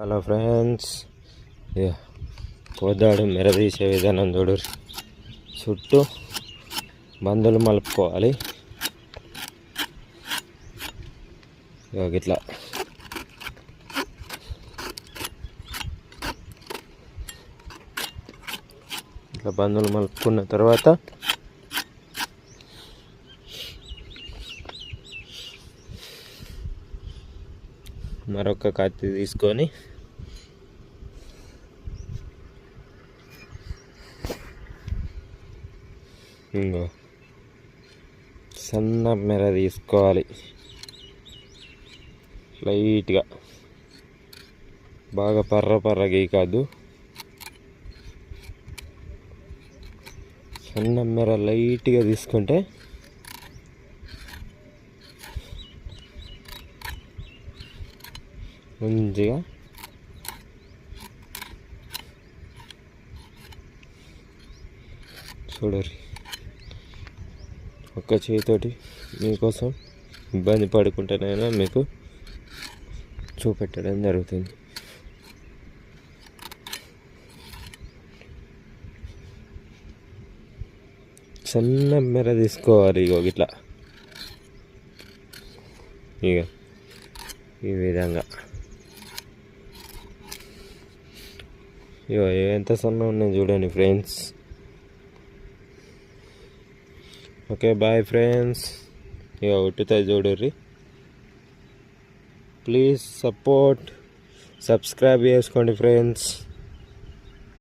Hello friends Kodad మెరదీసే విధానం చూడు. చుట్టూ బందులు మలుపుకోవాలి. ఇట్లా ఇట్లా బందులు మలుపుకున్న తర్వాత మరొక కత్తి తీసుకొని ఇంకో సన్న మెర తీసుకోవాలి. లైట్గా. బాగా పర్ర పర్ర గీకాదు సన్న మెర లైట్గా తీసుకుంటే మంచిగా చూడరు ఒక్క చేతితోటి మీకోసం ఇబ్బంది పడుకుంటేనైనా మీకు చూపెట్టడం జరుగుతుంది సన్న మెర తీసుకోవాలి ఇగో ఇట్లా ఇక ఈ విధంగా ఇగో ఎంత సన్న ఉన్నాయి చూడండి ఫ్రెండ్స్. Okay bye friends. ఇక ఉట్టుతాయి చూడర్రి. ప్లీజ్ సపోర్ట్ సబ్స్క్రైబ్ చేసుకోండి ఫ్రెండ్స్.